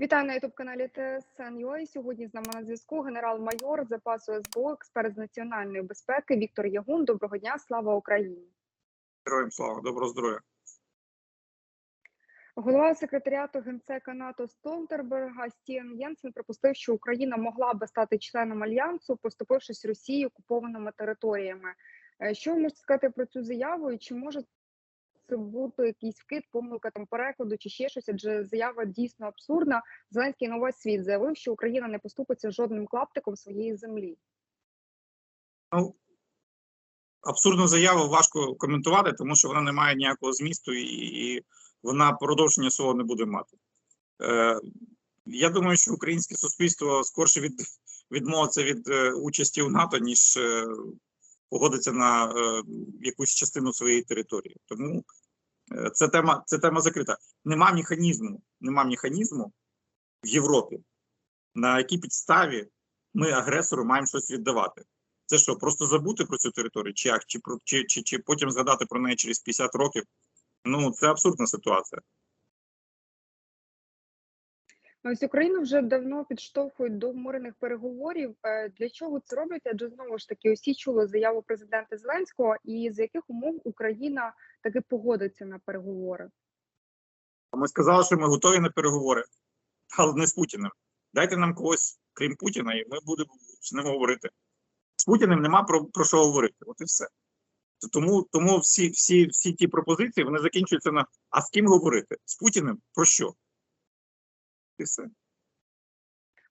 Вітаю на ютуб каналі ТСН.UA. Сьогодні з нами на зв'язку генерал-майор запасу СБУ, експерт з національної безпеки Віктор Ягун. Доброго дня, слава Україні! Героям слава, доброго здоров'я. Голова секретаріату генсека НАТО Столтерберга Стіен Єнсен припустив, що Україна могла би стати членом альянсу, поступившись Росії окупованими територіями. Е, Що ви можете сказати про цю заяву? І чи може це бути якийсь вкид, помилка там перекладу чи ще щось? Адже заява дійсно абсурдна. Зеленський весь світ заявив, що Україна не поступиться жодним клаптиком своєї землі. Ну, абсурдну заяву важко коментувати, тому що вона не має ніякого змісту і, і вона продовження свого не буде мати. Е, я думаю, що українське суспільство скорше від, відмовиться від е, участі у НАТО, ніж е, погодиться на е, якусь частину своєї території. Тому е, це тема, це тема закрита. Нема механізму, нема механізму в Європі, на якій підставі ми агресору маємо щось віддавати. Це що, просто забути про цю територію, чи як, чи, чи, чи, чи потім згадати про неї через 50 років? Ну, це абсурдна ситуація. Ось Україну вже давно підштовхують до мирних переговорів. Е, Для чого це роблять? Адже знову ж таки усі чули заяву президента Зеленського, і з яких умов Україна таки погодиться на переговори. Ми сказали, що ми готові на переговори, але не з Путіним. Дайте нам когось, крім Путіна, і ми будемо з ним говорити. З Путіним нема про, про що говорити. От і все. Тому, тому всі, всі, всі ті пропозиції вони закінчуються на а з ким говорити? З Путіним про що? І все.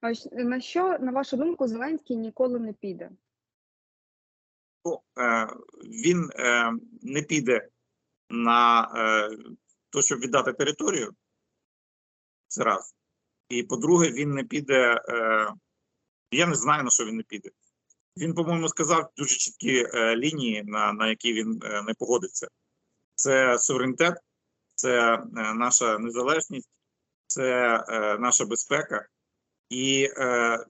А на що, на вашу думку, Зеленський ніколи не піде? Ну, е, він е, не піде на е, те, щоб віддати територію. Це раз. І по-друге, він не піде. Е, я не знаю, на що він не піде. Він, по-моєму, сказав дуже чіткі е, лінії, на, на які він е, не погодиться. Це суверенітет, це е, наша незалежність, це е, наша безпека. І е,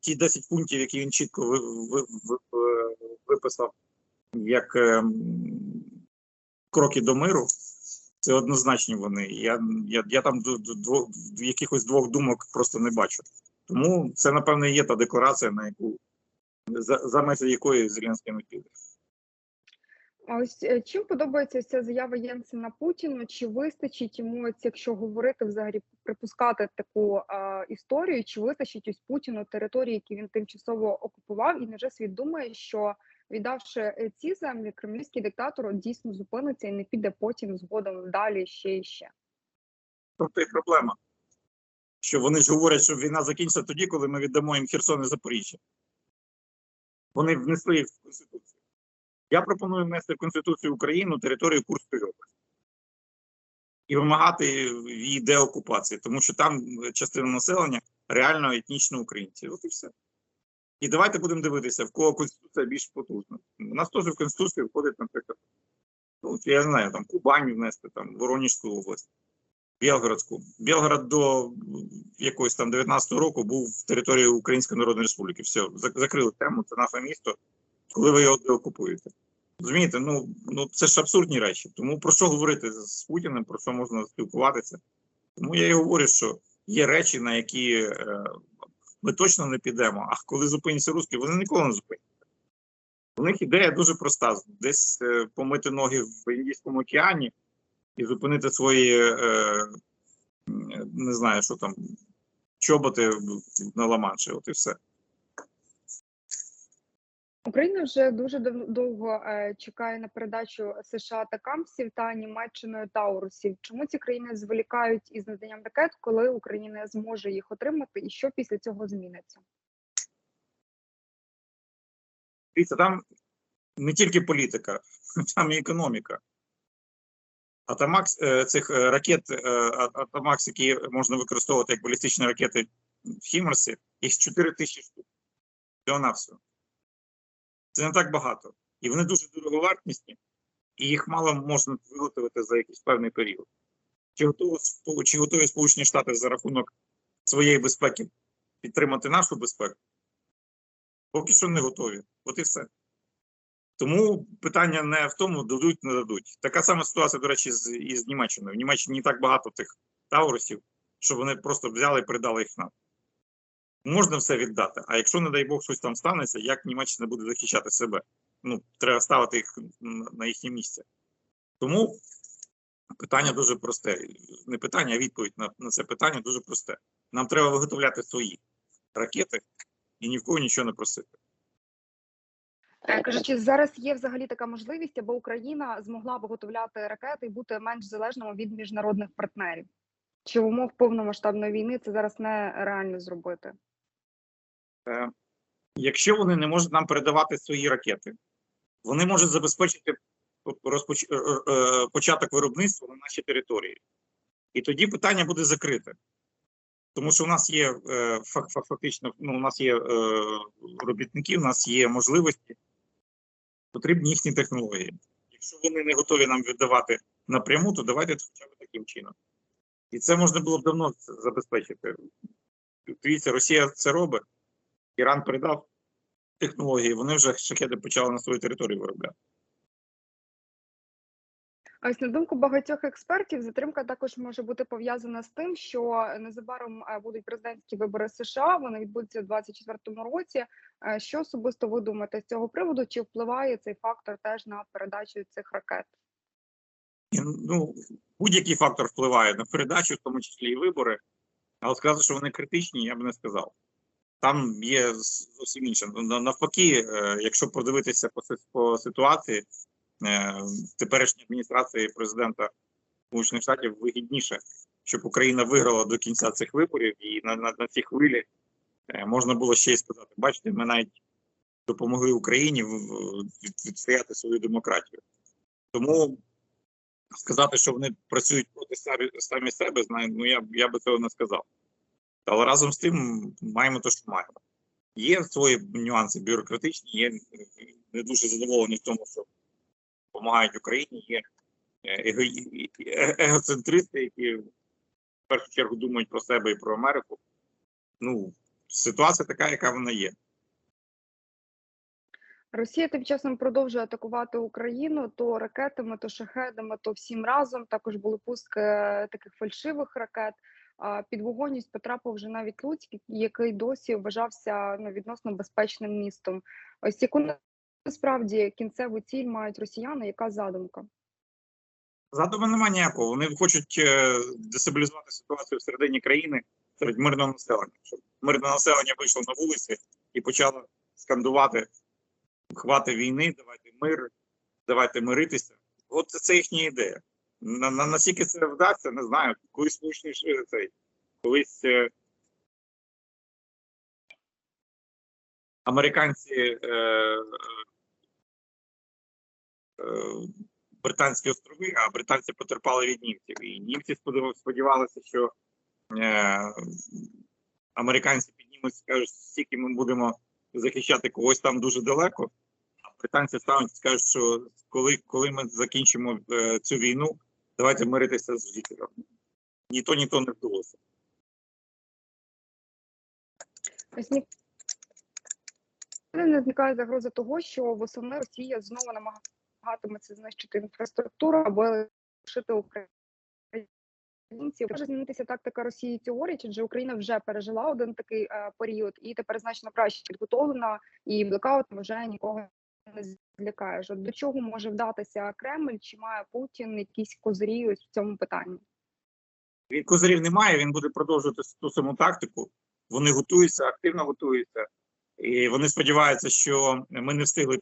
ті 10 пунктів, які він чітко ви, ви, ви, ви- виписав як е, кроки до миру, це однозначні вони. Я, я, я там д- д- дво, якихось двох думок просто не бачу. Тому це, напевно, є та декларація, на яку за, за межі якої Зеленський не піде. А ось е, чим подобається ця заява Єнсена Путіну? Чи вистачить йому, якщо говорити взагалі припускати таку е, історію, чи вистачить ось Путіну території, які він тимчасово окупував, і невже світ думає, що віддавши е, ці землі, кремлівський диктатор дійсно зупиниться і не піде потім згодом далі ще і ще. Тобто проблема. Що вони ж говорять, що війна закінчиться тоді, коли ми віддамо їм Херсон і Запоріжжя. Вони внесли в Конституцію. Я пропоную внести в Конституцію України територію Курської області і вимагати її деокупації, тому що там частина населення реально етнічно українці. От і все. І давайте будемо дивитися, в кого Конституція більш потужна. У нас теж в Конституцію входить, наприклад, ну, я знаю, там Кубань внести, там Воронежську область. Білгородську. Білгород до якогось там 19-го року був в території Української Народної Республіки. Все, закрили тему, це наше місто, коли ви його деокупуєте. Розумієте, ну, ну це ж абсурдні речі. Тому про що говорити з Путіним, про що можна спілкуватися? Тому я і говорю, що є речі, на які е, ми точно не підемо. А коли зупиняться русські, вони ніколи не зупиняться. У них ідея дуже проста: десь е, помити ноги в Індійському океані і зупинити свої, е, не знаю, що там, чоботи на Ла-Манші, От і все. Україна вже дуже довго е, чекає на передачу США та Камсів та Німеччиною Таурусів. Чому ці країни зволікають із наданням ракет, коли Україна зможе їх отримати, і що після цього зміниться? Дивіться, там не тільки політика, там і економіка. Атамакс е, цих е, ракет Атамакс, які можна використовувати як балістичні ракети в Хімерсі, їх 4 тисячі штук. Всього на. Це не так багато. І вони дуже дороговартісні, і їх мало можна виготовити за якийсь певний період. Чи готові, чи готові Сполучені Штати за рахунок своєї безпеки підтримати нашу безпеку? Поки що не готові. От і все. Тому питання не в тому, дадуть, не дадуть. Така сама ситуація, до речі, з, і Німеччиною. В Німеччині не так багато тих таурусів, щоб вони просто взяли і передали їх нам. Можна все віддати. А якщо, не дай Бог, щось там станеться, як Німеччина буде захищати себе? Ну, треба ставити їх на- їхнє місце. Тому питання дуже просте. Не питання, а відповідь на, на це питання дуже просте. Нам треба виготовляти свої ракети і ні в кого нічого не просити. Е, Кажучи, зараз є взагалі така можливість, аби Україна змогла виготовляти ракети і бути менш залежними від міжнародних партнерів. Чи умов повномасштабної війни це зараз нереально зробити? Е, Якщо вони не можуть нам передавати свої ракети, вони можуть забезпечити розпоч... е, е, початок виробництва на нашій території. І тоді питання буде закрите. Тому що у нас є фак- фак- фактично, ну, у нас є робітники, у нас є можливості, потрібні їхні технології. Якщо вони не готові нам віддавати напряму, то давайте хоча б таким чином. І це можна було б давно забезпечити. Дивіться, Росія це робить. Іран передав технології, вони вже шахеди почали на своїй території виробляти. Ось на думку багатьох експертів, затримка також може бути пов'язана з тим, що незабаром е, будуть президентські вибори США. Вони відбудуться у 2024 році. Е, Що особисто ви думаєте з цього приводу? Чи впливає цей фактор теж на передачу цих ракет? Ну, будь-який фактор впливає на передачу, в тому числі і вибори. Але сказати, що вони критичні, я б не сказав. Там є зовсім інше. На- Навпаки, е, якщо подивитися по, ситуації, е, теперішній адміністрації президента Сполучених Штатів вигідніше, щоб Україна виграла до кінця цих виборів, і на, на, на цій хвилі е, можна було ще й сказати: бачите, ми навіть допомогли Україні відстояти свою демократію. Тому сказати, що вони працюють проти самі, самі себе, знаю, ну я, я би цього не сказав. Але разом з тим маємо те, що маємо. Є свої нюанси бюрократичні, є е, не дуже задоволені в тому, що допомагають Україні. Є е, е- егоцентристи, які в першу чергу думають про себе і про Америку. Ну, ситуація така, яка вона є. Росія тим часом продовжує атакувати Україну то ракетами, то шахедами, то всім разом. Також були пуски таких фальшивих ракет. Під вогонь ось потрапив вже навіть Луцьк, який досі вважався ну, відносно безпечним містом. Ось яку насправді кінцеву ціль мають росіяни, яка задумка? Задума немає ніякого. Вони хочуть е, дестабілізувати ситуацію всередині країни серед мирного населення, щоб мирне населення вийшло на вулиці і почало скандувати хвати війни, давайте мир, давайте миритися. От це їхня ідея. На, на наскільки це вдасться, не знаю. Колись сполучені цей, колись е, американці е, е, е, Британські острови, а британці потерпали від німців. І німці сподів- сподівалися, що е, американці піднімуть, скажуть, скільки ми будемо захищати когось там дуже далеко. А британці стануть і скажуть, що коли, коли ми закінчимо е, цю війну, давайте миритися з Гітлером. Ні то, ні то не вдалося. Не зникає загроза того, що восени Росія знову намагатиметься знищити інфраструктуру або лишити українців. Може змінитися тактика Росії цьогоріч, адже Україна вже пережила один такий е, період і тепер значно краще підготовлена, і блекаут вже нікого не злякає. Ж от До чого може вдатися Кремль? Чи має Путін якісь козирі ось в цьому питанні? Він козирів немає, він буде продовжувати ту саму тактику. Вони готуються, активно готуються. І вони сподіваються, що ми не встигли е,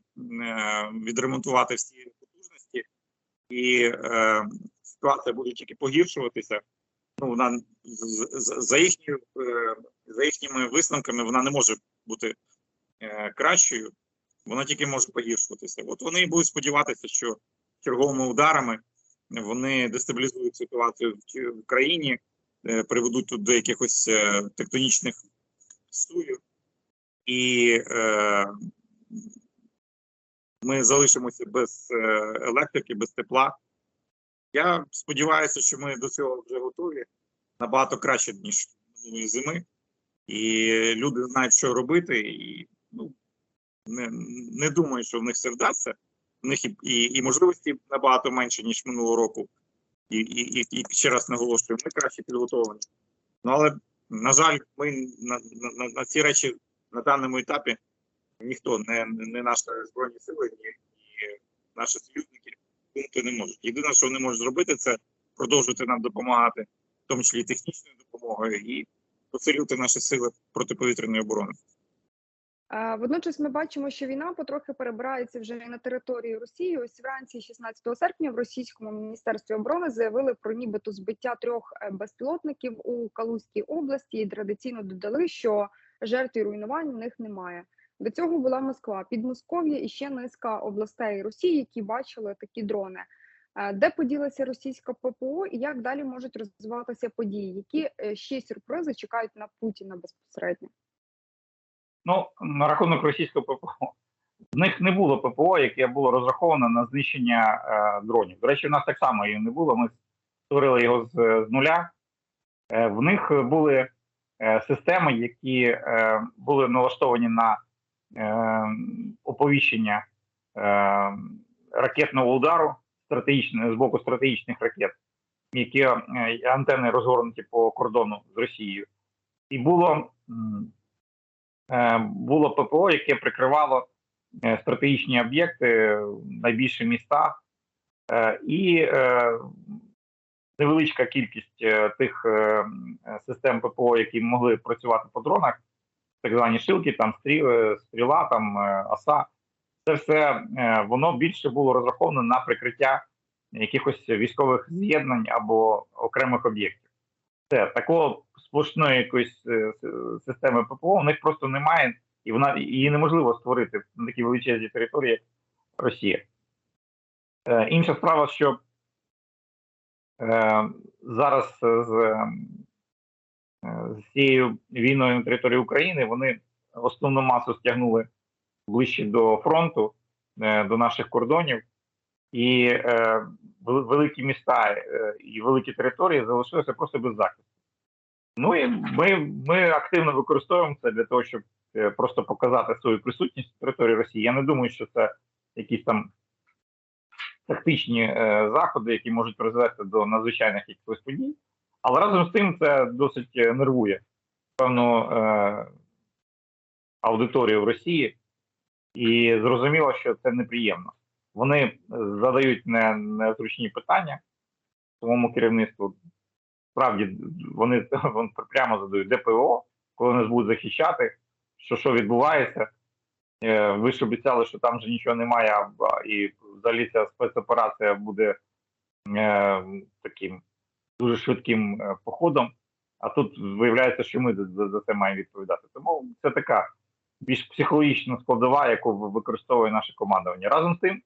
відремонтувати всі потужності, і е, ситуація буде тільки погіршуватися. Ну, вона за, їхні, е, за їхніми висновками вона не може бути е, кращою, вона тільки може погіршуватися. От вони будуть сподіватися, що черговими ударами вони дестабілізують ситуацію в, чи- в країні, е, приведуть тут до якихось е, тектонічних суїв, і е, ми залишимося без е, електрики, без тепла. Я сподіваюся, що ми до цього вже готові набагато краще, ніж минулої зими. І люди знають, що робити, і ну, не, не думаю, що в них все вдасться. В них і, і, і можливості набагато менше, ніж минулого року. І, і, і, і ще раз наголошую, ми краще підготовлені. Ну але на жаль, ми на, на, на, на ці речі на даному етапі ніхто, не, не наші збройні сили, ні, ні наші союзники вплинути не можуть. Єдине, що вони можуть зробити, це продовжувати нам допомагати, в тому числі технічною допомогою, і посилювати наші сили протиповітряної оборони. Водночас ми бачимо, що війна потрохи перебирається вже на територію Росії. Ось вранці 16 серпня в російському міністерстві оборони заявили про нібито збиття трьох е, безпілотників у Калузькій області і традиційно додали, що жертв і руйнувань в них немає. До цього була Москва, Підмосков'я і ще низка областей Росії, які бачили такі дрони. Е, Де поділася російська ППО і як далі можуть розвиватися події? Які е, ще сюрпризи чекають на Путіна безпосередньо? Ну, на рахунок російського ППО. В них не було ППО, яке було розраховано на знищення е, дронів. До речі, у нас так само її не було. Ми створили його з, з нуля. Е, в них були е, системи, які е, були налаштовані на е, оповіщення е, ракетного удару з боку стратегічних ракет, які е, антени розгорнуті по кордону з Росією. І було. Е, було ППО, яке прикривало е, стратегічні об'єкти, найбільші міста, Е, і невеличка кількість тих систем ППО, які могли працювати по дронах, так звані шилки, там стріли, стріла, там оса. Це все воно більше було розраховано на прикриття якихось військових з'єднань або окремих об'єктів. Це такого сплошної якоїсь е, системи ППО у них просто немає, і вона її неможливо створити на такій величезній території як Росія. Е, інша справа, що е, зараз з, е, з цією війною на території України вони основну масу стягнули ближче до фронту, е, до наших кордонів, і е, великі міста е, і великі території залишилися просто без захисту. Ну і ми, ми активно використовуємо це для того, щоб е, просто показати свою присутність на території Росії. Я не думаю, що це якісь там тактичні е, заходи, які можуть призвести до надзвичайних якихось подій. Але разом з тим це досить е, нервує певну е, аудиторію в Росії, і зрозуміло, що це неприємно. Вони е, задають не, незручні питання своєму керівництву. Справді вони, вони прямо задають ДПО, коли нас будуть захищати, що що відбувається. Е, Ви ж обіцяли, що там вже нічого немає, і взагалі ця спецоперація буде е, таким дуже швидким е, походом. А тут виявляється, що ми за, за, це маємо відповідати. Тому це така більш психологічна складова, яку використовує наше командування. Разом з тим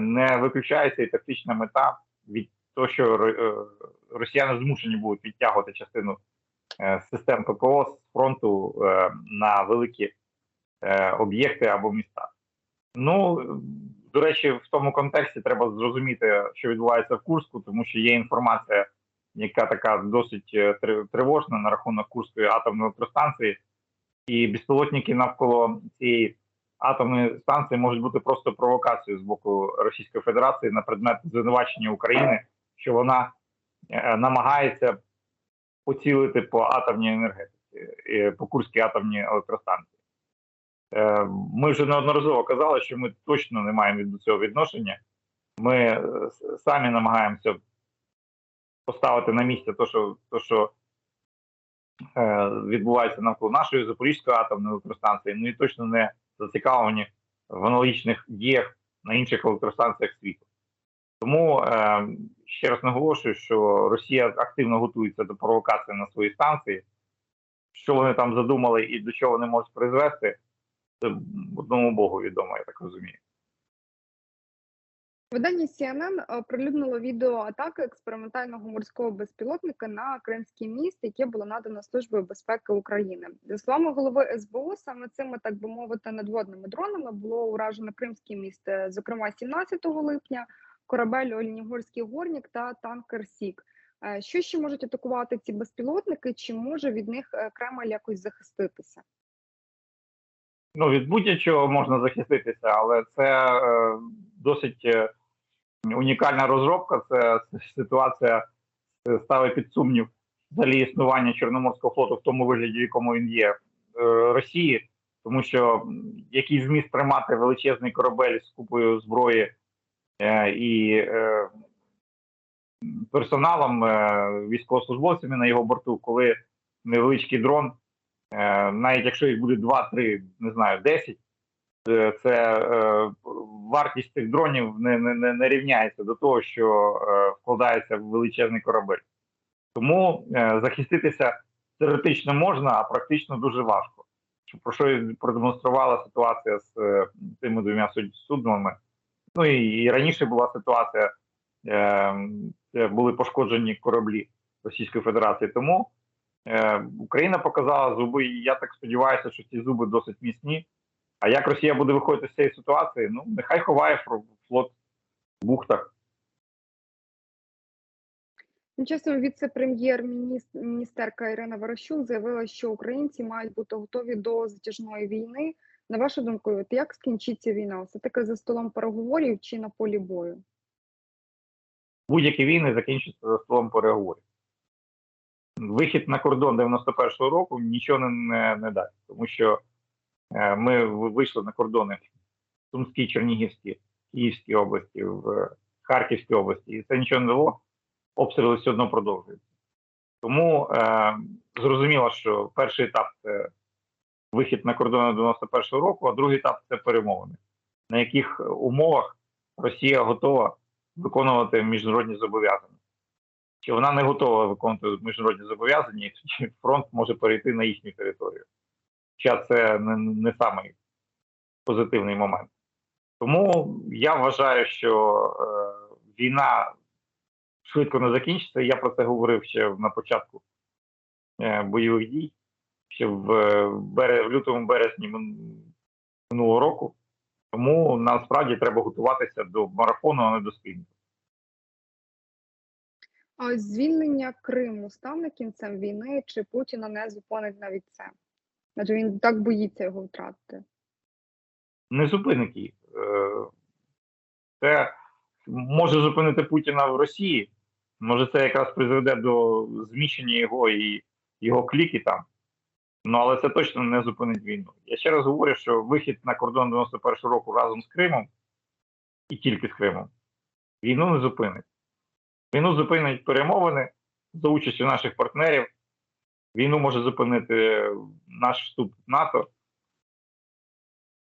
не виключається і тактична мета від того, що е, росіяни змушені будуть відтягувати частину е, систем ППО з фронту е, на великі об'єкти або міста. Ну до речі, в тому контексті треба зрозуміти, що відбувається в Курську, тому що є інформація, яка така досить тривожна на рахунок Курської атомної електростанції, і безпілотники навколо цієї атомної станції можуть бути просто провокацією з боку Російської Федерації на предмет звинувачення України, що вона е, намагається поцілити по атомній енергетиці, е, по Курській атомній електростанції. Е, Ми вже неодноразово казали, що ми точно не маємо до цього відношення. Ми самі намагаємося поставити на місце те, що, то, що відбувається навколо нашої Запорізької атомної електростанції, ну і точно не зацікавлені в аналогічних діях на інших електростанціях світу. Тому ще раз наголошую, що Росія активно готується до провокації на свої станції. Що вони там задумали і до чого вони можуть призвести, це одному Богу відомо, я так розумію. Видання CNN оприлюднило відео атаки експериментального морського безпілотника на Кримський міст, яке було надано Службою безпеки України. За словами голови СБУ, саме цими, так би мовити, надводними дронами було уражено Кримський міст, е, зокрема 17 липня, корабель Олінігорський горнік та танкер Сік. Е, Що ще можуть атакувати ці безпілотники? Чи може від них е, Кремль якось захиститися? Ну, від будь-чого можна захиститися, але це е, досить е, унікальна розробка. Це ситуація ставить під сумнів взагалі існування Чорноморського флоту в тому вигляді, в якому він є е, Росії, тому що який зміст тримати величезний корабель з купою зброї і е, персоналом, е, військовослужбовцями на його борту, коли невеличкий дрон, е, навіть якщо їх буде 2-3, не знаю, 10, е, це е, вартість цих дронів не, не, не, рівняється до того, що е, вкладається в величезний корабель. Тому е, захиститися теоретично можна, а практично дуже важко. Про що і продемонструвала ситуація з е, тими двома суднами. Ну і, і раніше була ситуація, е, були пошкоджені кораблі Російської Федерації. Тому е, Україна показала зуби, і я так сподіваюся, що ці зуби досить міцні. А як Росія буде виходити з цієї ситуації? Ну, нехай ховає флот в бухтах. Тим часом віце-прем'єр-міністерка Ірина Верещук заявила, що українці мають бути готові до затяжної війни. На вашу думку, от як скінчиться війна? Все таки за столом переговорів чи на полі бою? Будь-які війни закінчаться за столом переговорів. Вихід на кордон 91-го року нічого не, не, не дасть, тому що е, ми вийшли на кордони в Сумській, Чернігівській, Київській області, в Харківській області, і це нічого не дало. Обстріли все одно продовжуються. Тому е, зрозуміло, що перший етап це вихід на кордони 91-го року, а другий етап це перемовини, на яких умовах Росія готова виконувати міжнародні зобов'язання. Чи вона не готова виконувати міжнародні зобов'язання, і фронт може перейти на їхню територію. Хоча це не, не самий позитивний момент. Тому я вважаю, що е, війна швидко не закінчиться. Я про це говорив ще на початку е, бойових дій, ще в, е, в лютому березні минулого року. Тому насправді треба готуватися до марафону, а не до спільного. А ось звільнення Криму стане кінцем війни, чи Путіна не зупинить навіть це? Адже він так боїться його втратити. не зупинить їх. Е, Це може зупинити Путіна в Росії. Може, це якраз призведе до зміщення його і його кліки там. Ну, але це точно не зупинить війну. Я ще раз говорю, що вихід на кордон 91-го року разом з Кримом і тільки з Кримом війну не зупинить. Війну зупинить перемовини за участю наших партнерів. Війну може зупинити наш вступ в НАТО.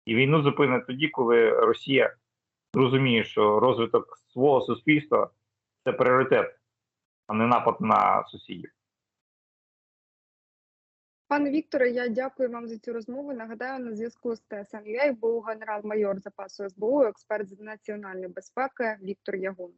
І війну зупинить тоді, коли Росія зрозуміє, що розвиток свого суспільства це пріоритет, а не напад на сусідів. Пане Вікторе, я дякую вам за цю розмову. Нагадаю, на зв'язку з ТСН був генерал-майор запасу СБУ, експерт з національної безпеки Віктор Ягун.